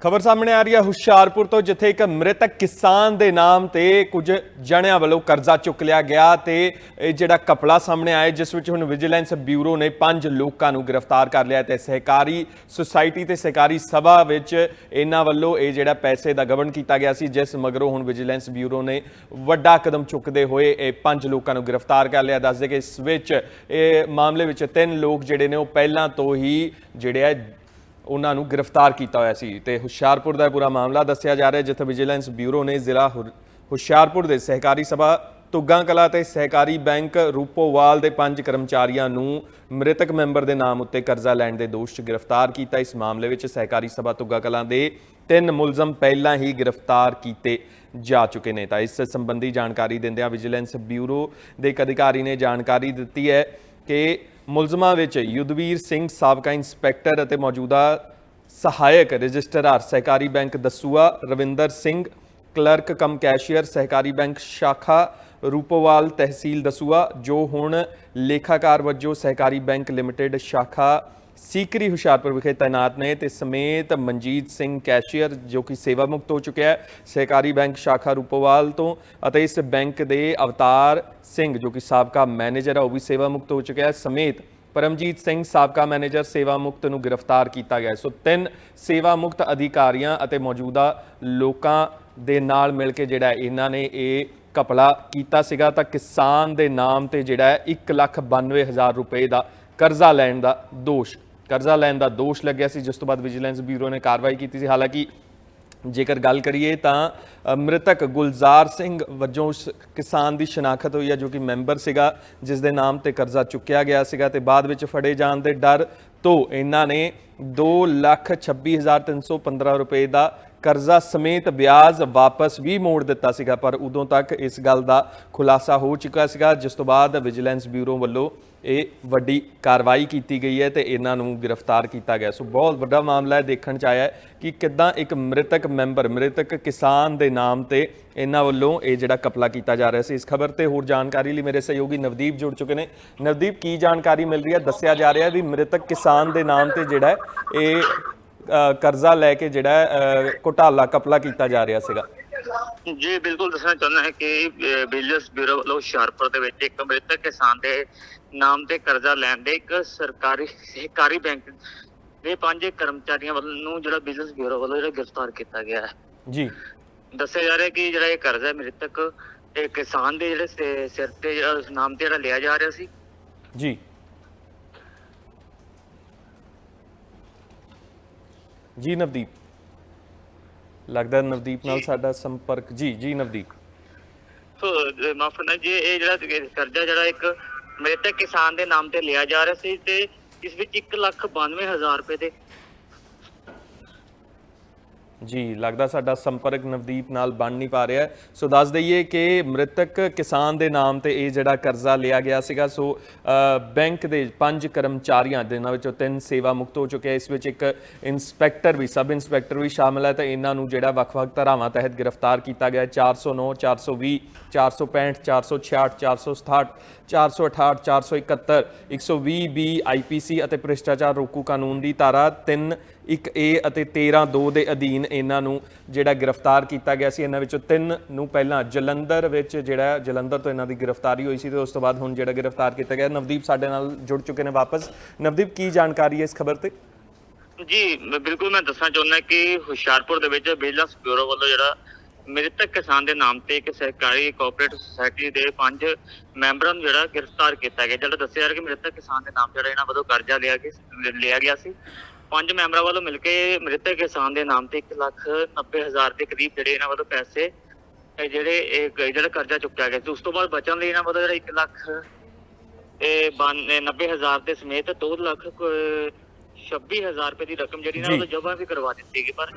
ਖਬਰ ਸਾਹਮਣੇ ਆ ਰਹੀ ਹੈ ਹੁਸ਼ਿਆਰਪੁਰ ਤੋਂ, ਜਿੱਥੇ ਇੱਕ ਮ੍ਰਿਤਕ ਕਿਸਾਨ ਦੇ ਨਾਮ ਤੇ ਕੁਝ ਜਣਿਆਂ ਵੱਲੋਂ ਕਰਜ਼ਾ ਚੁੱਕ ਲਿਆ ਗਿਆ ਤੇ ਇਹ ਜਿਹੜਾ ਕਪੜਾ ਸਾਹਮਣੇ ਆਇਆ, ਜਿਸ ਵਿੱਚ ਹੁਣ ਵਿਜੀਲੈਂਸ ਬਿਊਰੋ ਨੇ ਪੰਜ ਲੋਕਾਂ ਨੂੰ ਗ੍ਰਿਫਤਾਰ ਕਰ ਲਿਆ ਤੇ ਸਹਿਕਾਰੀ ਸੁਸਾਇਟੀ ਤੇ ਸਹਿਕਾਰੀ ਸਭਾ ਵਿੱਚ ਇਹਨਾਂ ਵੱਲੋਂ ਇਹ ਜਿਹੜਾ ਪੈਸੇ ਦਾ ਗਬਨ ਕੀਤਾ ਗਿਆ ਸੀ, ਜਿਸ ਮਗਰੋਂ ਹੁਣ ਵਿਜੀਲੈਂਸ ਬਿਊਰੋ ਨੇ ਵੱਡਾ ਕਦਮ ਚੁੱਕਦੇ ਹੋਏ ਇਹ ਪੰਜ ਲੋਕਾਂ ਨੂੰ ਗ੍ਰਿਫਤਾਰ ਕਰ ਲਿਆ। ਦੱਸਦੇ ਕਿ ਇਸ ਵਿੱਚ ਇਹ ਮਾਮਲੇ ਵਿੱਚ ਤਿੰਨ ਲੋਕ ਜਿਹੜੇ ਨੇ, ਉਹ ਪਹਿਲਾਂ ਤੋਂ ਹੀ ਜਿਹੜੇ ਹੈ ਉਹਨਾਂ ਨੂੰ ਗ੍ਰਿਫਤਾਰ ਕੀਤਾ ਹੋਇਆ ਸੀ ਤੇ ਹੁਸ਼ਿਆਰਪੁਰ ਦਾ ਇਹ ਪੂਰਾ ਮਾਮਲਾ ਦੱਸਿਆ ਜਾ ਰਿਹਾ ਜਿੱਥੇ ਵਿਜੀਲੈਂਸ ਬਿਊਰੋ ਨੇ ਜ਼ਿਲ੍ਹਾ ਹੁ- ਹੁਸ਼ਿਆਰਪੁਰ ਦੇ ਸਹਿਕਾਰੀ ਸਭਾ ਤੁੱਗਾ ਕਲਾ ਤੇ ਸਹਿਕਾਰੀ ਬੈਂਕ ਰੂਪੋਵਾਲ ਦੇ ਪੰਜ ਕਰਮਚਾਰੀਆਂ ਨੂੰ ਮ੍ਰਿਤਕ ਮੈਂਬਰ ਦੇ ਨਾਮ ਉੱਤੇ ਕਰਜ਼ਾ ਲੈਣ ਦੇ ਦੋਸ਼ 'ਚ ਗ੍ਰਿਫਤਾਰ ਕੀਤਾ। ਇਸ ਮਾਮਲੇ ਵਿੱਚ ਸਹਿਕਾਰੀ ਸਭਾ ਤੁੱਗਾ ਕਲਾ ਦੇ ਤਿੰਨ ਮੁਲਜ਼ਮ ਪਹਿਲਾਂ ਹੀ ਗ੍ਰਿਫਤਾਰ ਕੀਤੇ ਜਾ ਚੁੱਕੇ ਨੇ। ਤਾਂ ਇਸ ਸੰਬੰਧੀ ਜਾਣਕਾਰੀ ਦਿੰਦਿਆਂ ਵਿਜੀਲੈਂਸ ਬਿਊਰੋ ਦੇ ਇੱਕ ਅਧਿਕਾਰੀ ਨੇ ਜਾਣਕਾਰੀ ਦਿੱਤੀ ਹੈ ਕਿ ਮੁਲਜ਼ਮਾਂ ਵਿੱਚ ਯੁੱਧਵੀਰ ਸਿੰਘ ਸਾਬਕਾ ਇੰਸਪੈਕਟਰ ਅਤੇ ਮੌਜੂਦਾ ਸਹਾਇਕ ਰਜਿਸਟਰਾਰ ਸਹਿਕਾਰੀ bank Dasuya, Ravinder Singh, clerk cum cashier, ਸਹਿਕਾਰੀ ਬੈਂਕ ਸ਼ਾਖਾ, ਰੂਪੋਵਾਲ ਤਹਿਸੀਲ ਦਸੂਆ, ਜੋ ਹੁਣ ਲੇਖਾਕਾਰ ਵਜੋਂ ਸਹਿਕਾਰੀ ਬੈਂਕ ਲਿਮਟਿਡ ਸ਼ਾਖਾ ਸੀਕਰੀ ਹੁਸ਼ਿਆਰਪੁਰ ਵਿਖੇ ਤਾਇਨਾਤ ਨੇ ਤੇ ਸਮੇਤ ਮਨਜੀਤ ਸਿੰਘ ਕੈਸ਼ੀਅਰ, ਜੋ ਕਿ ਸੇਵਾ ਮੁਕਤ ਹੋ ਚੁੱਕਿਆ ਹੈ, ਸਹਿਕਾਰੀ ਬੈਂਕ ਸ਼ਾਖਾ ਰੂਪੋਵਾਲ ਤੋਂ ਅਤੇ ਇਸ ਬੈਂਕ ਦੇ ਅਵਤਾਰ ਸਿੰਘ, ਜੋ ਕਿ ਸਾਬਕਾ ਮੈਨੇਜਰ ਹੈ, ਉਹ ਵੀ ਸੇਵਾ ਮੁਕਤ ਹੋ ਚੁੱਕਿਆ ਹੈ। ਸਮੇਤ ਪਰਮਜੀਤ ਸਿੰਘ, ਸਾਬਕਾ ਮੈਨੇਜਰ, ਸੇਵਾ ਮੁਕਤ ਨੂੰ ਗ੍ਰਿਫਤਾਰ ਕੀਤਾ ਗਿਆ ਸੋ ਤਿੰਨ ਸੇਵਾ ਮੁਕਤ ਅਧਿਕਾਰੀਆਂ ਅਤੇ ਮੌਜੂਦਾ ਲੋਕਾਂ ਦੇ ਨਾਲ ਮਿਲ ਕੇ ਜਿਹੜਾ ਇਹਨਾਂ ਨੇ ਇਹ ਕਪਲਾ ਕੀਤਾ ਸੀਗਾ, ਤਾਂ ਕਿਸਾਨ ਦੇ ਨਾਮ ਤੇ ਜਿਹੜਾ ਹੈ 192000 ਰੁਪਏ ਦਾ ਕਰਜ਼ਾ ਲੈਣ ਦਾ ਦੋਸ਼ ਕਰਜ਼ਾ ਲੈਣ ਦਾ ਦੋਸ਼ ਲੱਗਿਆ ਸੀ, ਜਿਸ ਤੋਂ ਬਾਅਦ ਵਿਜੀਲੈਂਸ ਬਿਊਰੋ ਨੇ ਕਾਰਵਾਈ ਕੀਤੀ ਸੀ। ਹਾਲਾਂਕਿ ਜੇਕਰ ਗੱਲ ਕਰੀਏ ਤਾਂ ਮ੍ਰਿਤਕ ਗੁਲਜ਼ਾਰ ਸਿੰਘ ਵਜੋਂ ਉਸ ਕਿਸਾਨ ਦੀ ਸ਼ਨਾਖਤ ਹੋਈ ਹੈ, ਜੋ ਕਿ ਮੈਂਬਰ ਸੀਗਾ, ਜਿਸ ਦੇ ਨਾਮ ਤੇ ਕਰਜ਼ਾ ਚੁੱਕਿਆ ਗਿਆ ਸੀਗਾ ਤੇ ਬਾਅਦ ਵਿੱਚ ਫੜੇ ਜਾਣ ਦੇ ਡਰ ਤੋਂ ਇਹਨਾਂ ਨੇ 226315 ਰੁਪਏ ਦਾ ਕਰਜ਼ਾ ਸਮੇਤ ਵਿਆਜ ਵਾਪਸ ਵੀ ਮੋੜ ਦਿੱਤਾ ਸੀਗਾ, ਪਰ ਉਦੋਂ ਤੱਕ ਇਸ ਗੱਲ ਦਾ ਖੁਲਾਸਾ ਹੋ ਚੁੱਕਾ ਸੀਗਾ, ਜਿਸ ਤੋਂ ਬਾਅਦ ਵਿਜੀਲੈਂਸ ਬਿਊਰੋ ਵੱਲੋਂ ਇਹ ਵੱਡੀ ਕਾਰਵਾਈ ਕੀਤੀ ਗਈ ਹੈ ਤੇ ਇਹਨਾਂ ਨੂੰ ਗ੍ਰਿਫਤਾਰ ਕੀਤਾ ਗਿਆ। ਸੋ ਬਹੁਤ ਵੱਡਾ ਮਾਮਲਾ ਹੈ, ਦੇਖਣ ਚ ਆਇਆ ਹੈ ਕਿ ਕਿੱਦਾਂ ਇੱਕ ਮ੍ਰਿਤਕ ਮੈਂਬਰ, ਮ੍ਰਿਤਕ ਕਿਸਾਨ ਦੇ ਨਾਮ ਤੇ ਇਹਨਾਂ ਵੱਲੋਂ ਇਹ ਜਿਹੜਾ ਕਪਲਾ ਕੀਤਾ ਜਾ ਰਿਹਾ ਸੀ। ਇਸ ਖਬਰ ਤੇ ਹੋਰ ਜਾਣਕਾਰੀ ਲਈ ਮੇਰੇ ਸਹਿਯੋਗੀ ਨਵਦੀਪ ਜੁੜ ਚੁੱਕੇ ਨੇ। ਨਵਦੀਪ, ਕੀ ਜਾਣਕਾਰੀ ਮਿਲ ਰਹੀ ਹੈ? ਦੱਸਿਆ ਜਾ ਰਿਹਾ ਵੀ ਮ੍ਰਿਤਕ ਕਿਸਾਨ ਦੇ ਨਾਮ ਤੇ ਜਿਹੜਾ ਇਹ ਕਰਜ਼ਾ ਲੈ ਕੇ ਜਿਹੜਾ ਘੁਟਾਲਾ ਕਪਲਾ ਕੀਤਾ ਜਾ ਰਿਹਾ ਸੀਗਾ। ਜੀ ਬਿਲਕੁਲ ਦੱਸਣਾ ਚਾਹੁੰਦਾ ਹਾਂ ਕਿ ਬਿਜਨਸ ਬਿਊਰੋ ਵੱਲੋਂ ਹੁਸ਼ਿਆਰਪੁਰ ਦੇ ਵਿੱਚ ਇੱਕ ਮ੍ਰਿਤਕ ਕਿਸਾਨ ਦੇ ਨਾਮ ਤੇ ਕਰਜ਼ਾ ਲੈਣ ਦੇ ਇੱਕ ਸਰਕਾਰੀ ਸਹਿਕਾਰੀ ਬੈਂਕ ਦੇ ਪੰਜ ਕਰਮਚਾਰੀਆਂ ਵੱਲੋਂ ਜਿਹੜਾ ਬਿਜਨਸ ਬਿਊਰੋ ਵੱਲੋਂ ਜਿਹੜਾ ਗ੍ਰਿਫਤਾਰ ਕੀਤਾ ਗਿਆ ਹੈ। ਜੀ। ਦੱਸਿਆ ਜਾ ਰਿਹਾ ਕਿ ਜਿਹੜਾ ਇਹ ਕਰਜ਼ਾ ਮ੍ਰਿਤਕ ਇਹ ਕਿਸਾਨ ਦੇ ਜਿਹੜੇ ਸਿਰ ਤੇ ਜਿਹੜਾ ਨਾਮ ਤੇ ਜਿਹੜਾ ਲਿਆ ਜਾ ਰਿਹਾ ਸੀ। ਜੀ। ਜੀ ਨਵਦੀਪ। ਲੱਗਦਾ ਨਵਦੀਪ ਨਾਲ ਸਾਡਾ ਸੰਪਰਕ। ਜੀ ਜੀ ਨਵਦੀਪ। ਸੋ ਮਾਫ ਕਰਨਾ ਜੀ, ਇਹ ਜਿਹੜਾ ਕਰਜ਼ਾ ਜਿਹੜਾ ਇੱਕ ਮ੍ਰਿਤਕ ਕਿਸਾਨ ਦੇ ਨਾਮ ਤੇ ਲਿਆ ਜਾ ਰਿਹਾ ਸੀ ਤੇ ਇਸ ਵਿੱਚ 192000 ਰੁਪਏ ਦੇ ਜੀ, ਲੱਗਦਾ ਸਾਡਾ ਸੰਪਰਕ ਨਵਦੀਪ ਨਾਲ ਬਣ ਨਹੀਂ ਪਾ ਰਿਹਾ ਸੋ ਦੱਸ ਦਈਏ ਕਿ ਮ੍ਰਿਤਕ ਕਿਸਾਨ ਦੇ ਨਾਮ ਤੇ ਇਹ ਜਿਹੜਾ ਕਰਜ਼ਾ ਲਿਆ ਗਿਆ ਸੀਗਾ, ਸੋ ਬੈਂਕ ਦੇ ਪੰਜ ਕਰਮਚਾਰੀਆਂ ਦੇ ਨਾਲ ਵਿੱਚੋਂ ਤਿੰਨ ਸੇਵਾ ਮੁਕਤ ਹੋ ਚੁੱਕੇ ਆ। ਇਸ ਵਿੱਚ ਇੱਕ ਇੰਸਪੈਕਟਰ ਵੀ, ਸਬ ਇੰਸਪੈਕਟਰ ਵੀ ਸ਼ਾਮਲ ਹੈ, ਤੇ ਇਹਨਾਂ ਨੂੰ ਜਿਹੜਾ ਵੱਖ-ਵੱਖ ਧਾਰਾਵਾਂ ਤਹਿਤ ਗ੍ਰਿਫਤਾਰ ਕੀਤਾ ਗਿਆ ਹੈ। 409 420 465 466 467 468 471 120 ਬੀ ਆਈਪੀਸੀ ਅਤੇ ਭ੍ਰਿਸ਼ਟਾਚਾਰ ਰੋਕੂ ਕਾਨੂੰਨ ਦੀ ਧਾਰਾ 3 1 ਏ ਅਤੇ 13 2 ਦੇ ਅਧੀਨ ਇਹਨਾਂ ਨੂੰ ਜਿਹੜਾ ਗ੍ਰਿਫਤਾਰ ਕੀਤਾ ਗਿਆ ਸੀ, ਇਹਨਾਂ ਵਿੱਚੋਂ ਤਿੰਨ ਨੂੰ ਪਹਿਲਾਂ ਜਲੰਧਰ ਵਿੱਚ ਜਿਹੜਾ ਜਲੰਧਰ ਤੋਂ ਇਹਨਾਂ ਦੀ ਗ੍ਰਿਫਤਾਰੀ ਹੋਈ ਸੀ ਤੇ ਉਸ ਤੋਂ ਬਾਅਦ ਹੁਣ ਜਿਹੜਾ ਗ੍ਰਿਫਤਾਰ ਕੀਤਾ ਗਿਆ। ਨਵਦੀਪ ਸਾਡੇ ਨਾਲ ਜੁੜ ਚੁੱਕੇ ਨੇ ਵਾਪਸ। ਨਵਦੀਪ, ਕੀ ਜਾਣਕਾਰੀ ਹੈ ਇਸ ਖਬਰ ਤੇ? ਜੀ, ਮੈਂ- ਬਿਲਕੁਲ ਮੈਂ ਦੱਸਣਾ ਚਾਹੁੰਦਾ ਕਿ ਹੁਸ਼ਿਆਰਪੁਰ ਦੇ ਵਿੱਚ ਬਿਜਨਸ ਬਿਊਰੋ ਵੱਲੋਂ ਜਿਹੜਾ ਮ੍ਰਿਤਕ ਕਿਸਾਨ ਦੇ ਨਾਮ ਤੇ ਇੱਕ ਸਹਿਕਾਰੀ ਕੋਆਪਰੇਟਿਵ ਸੁਸਾਇਟੀ ਦੇ ਪੰਜ ਮੈਂਬਰਾਂ ਨੂੰ ਜਿਹੜਾ ਗ੍ਰਿਫਤਾਰ ਕੀਤਾ ਗਿਆ। ਜਿਹੜਾ ਦੱਸਿਆ ਜਾ ਰਿਹਾ ਕਿ ਮ੍ਰਿਤਕ ਕਿਸਾਨ ਦੇ ਨਾਮ ਜਿਹੜਾ ਇਹਨਾਂ ਵੱਲੋਂ ਕਰਜ਼ਾ ਲਿਆ ਗਿਆ ਲਿਆ ਗਿਆ ਸੀ। ਪੰਜ ਮੈਂਬਰਾਂ ਵੱਲੋਂ ਮਿਲ ਕੇ ਮ੍ਰਿਤਕ ਕਿਸਾਨ ਦੇ ਨਾਮ ਤੇ 1 ਲੱਖ 90 ਹਜ਼ਾਰ ਦੇ ਕਰੀਬ ਜਿਹੜੇ ਇਹਨਾਂ ਵੱਲੋਂ ਪੈਸੇ ਜਿਹੜੇ ਇਹ ਜਿਹੜਾ ਕਰਜ਼ਾ ਚੁੱਕਿਆ ਗਿਆ ਸੀ ਉਸ ਤੋਂ ਬਾਅਦ ਬਚਣ ਲਈ ਇਹਨਾਂ ਵੱਲੋਂ ਜਿਹੜਾ 1 ਲੱਖ ਇਹ 90 ਹਜ਼ਾਰ ਦੇ ਸਮੇਤ 2 ਲੱਖ ਕੁ- 26000 ਰੁਪਏ ਦੀ ਰਕਮ ਜਿਹੜੀ ਇਹਨਾਂ। ਵੱਲੋਂ ਜਮ੍ਹਾਂ ਵੀ ਕਰਵਾ ਦਿੱਤੀ ਗਈ ਪਰ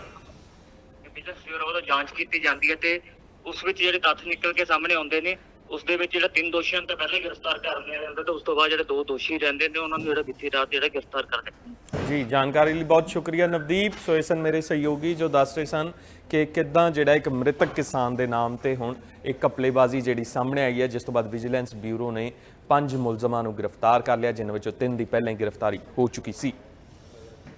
ਬਿਜ਼ਨਸ ਬਿਊਰੋ ਵੱਲੋਂ ਜਾਂਚ ਕੀਤੀ ਜਾਂਦੀ ਹੈ ਤੇ ਉਸ ਵਿੱਚ ਜਿਹੜੇ ਤੱਥ ਨਿਕਲ ਕੇ ਸਾਹਮਣੇ ਆਉਂਦੇ ਨੇ ਉਸ ਦੇ ਵਿੱਚ ਜਿਹੜਾ ਤਿੰਨ ਦੋਸ਼ੀਆਂ ਨੂੰ ਤਾਂ ਪਹਿਲਾਂ ਹੀ ਗ੍ਰਿਫਤਾਰ ਕਰ ਲਿਆ ਜਾਂਦਾ ਤੇ ਉਸ ਤੋਂ ਬਾਅਦ ਜਿਹੜੇ ਦੋ ਦੋਸ਼ੀ ਰਹਿੰਦੇ ਨੇ, ਉਹਨਾਂ ਨੂੰ ਜਿਹੜਾ ਬੀਤੀ ਰਾਤ ਜਿਹੜਾ ਗ੍ਰਿਫਤਾਰ ਕਰ ਲਿਆ। ਜੀ, ਜਾਣਕਾਰੀ ਲਈ ਬਹੁਤ ਸ਼ੁਕਰੀਆ ਨਵਦੀਪ। ਸੋ ਇਹ ਮੇਰੇ ਸਹਿਯੋਗੀ ਜੋ ਦੱਸ ਰਹੇ ਸਨ ਕਿ ਕਿੱਦਾਂ ਜਿਹੜਾ ਇੱਕ ਮ੍ਰਿਤਕ ਕਿਸਾਨ ਦੇ ਨਾਮ ਤੇ ਹੁਣ ਇੱਕ ਕਪਲੇਬਾਜ਼ੀ ਜਿਹੜੀ ਸਾਹਮਣੇ ਆਈ ਹੈ, ਜਿਸ ਤੋਂ ਬਾਅਦ ਵਿਜੀਲੈਂਸ ਬਿਊਰੋ ਨੇ ਪੰਜ ਮੁਲਜ਼ਮਾਂ ਨੂੰ ਗ੍ਰਿਫਤਾਰ ਕਰ ਲਿਆ, ਜਿਨ੍ਹਾਂ ਵਿੱਚੋਂ ਤਿੰਨ ਦੀ ਪਹਿਲਾਂ ਹੀ ਗ੍ਰਿਫਤਾਰੀ ਹੋ ਚੁੱਕੀ ਸੀ।